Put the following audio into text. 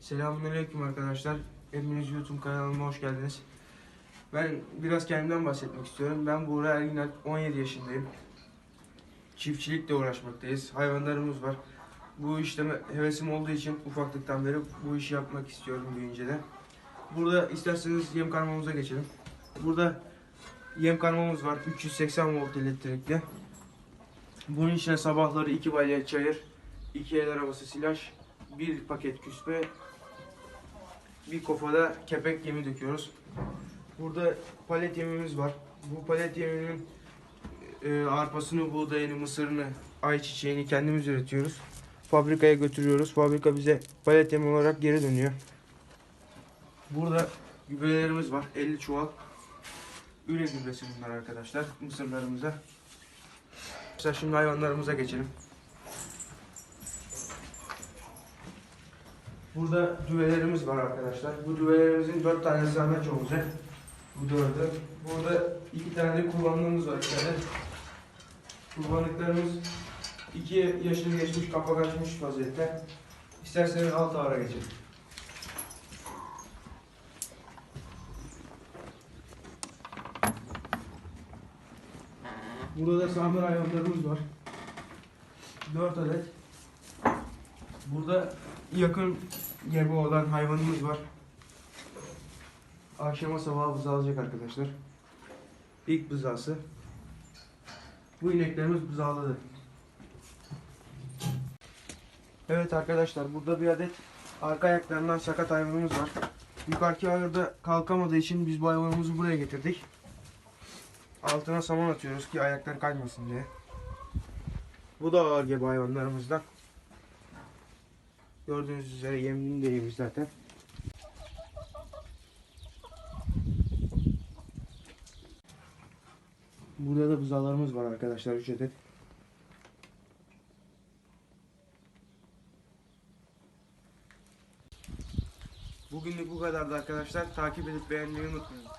Selamünaleyküm arkadaşlar. Hepiniz YouTube kanalıma hoş geldiniz. Ben biraz kendimden bahsetmek istiyorum. Ben Buğra Erginalp, 17 yaşındayım. Çiftçilikle uğraşmaktayız. Hayvanlarımız var. Bu işte hevesim olduğu için ufaklıktan beri bu işi yapmak istiyorum büyüyünce de. Burada isterseniz yem karmamıza geçelim. Burada yem karmamız var. 380 volt elektrikli. Bunun içine sabahları 2 balya çayır, 2 el arabası silaj, bir paket küspe, bir kofada kepek yemi döküyoruz. Burada palet yemimiz var. Bu palet yeminin e, arpasını, buğdayını, mısırını, ayçiçeğini kendimiz üretiyoruz. Fabrikaya götürüyoruz. Fabrika bize palet yemi olarak geri dönüyor. Burada gübrelerimiz var. 50 çuval. Üre gübresi bunlar arkadaşlar. Mısırlarımıza. Mesela şimdi hayvanlarımıza geçelim. Burada düvelerimiz var arkadaşlar. Bu düvelerimizin dört tane zahmet olacak. Bu dördü. Burada iki tane de kurbanlığımız var içeride. Kurbanlıklarımız iki yaşını geçmiş, kapak açmış vaziyette. İsterseniz alt ağara geçelim. Burada da samir hayvanlarımız var. 4 adet. Burada yakın gebe olan hayvanımız var. Akşama sabah buzağı alacak arkadaşlar. İlk buzağısı. Bu ineklerimiz buzağladı. Evet arkadaşlar burada bir adet arka ayaklarından sakat hayvanımız var. Yukarıki ayırda kalkamadığı için biz bu hayvanımızı buraya getirdik. Altına saman atıyoruz ki ayakları kaymasın diye. Bu da ağır gebe hayvanlarımızdan. Gördüğünüz üzere yemini de yemiş zaten. Burada da buzalarımız var arkadaşlar 3 adet. Bugünlük bu kadardı arkadaşlar. Takip edip beğenmeyi unutmayın.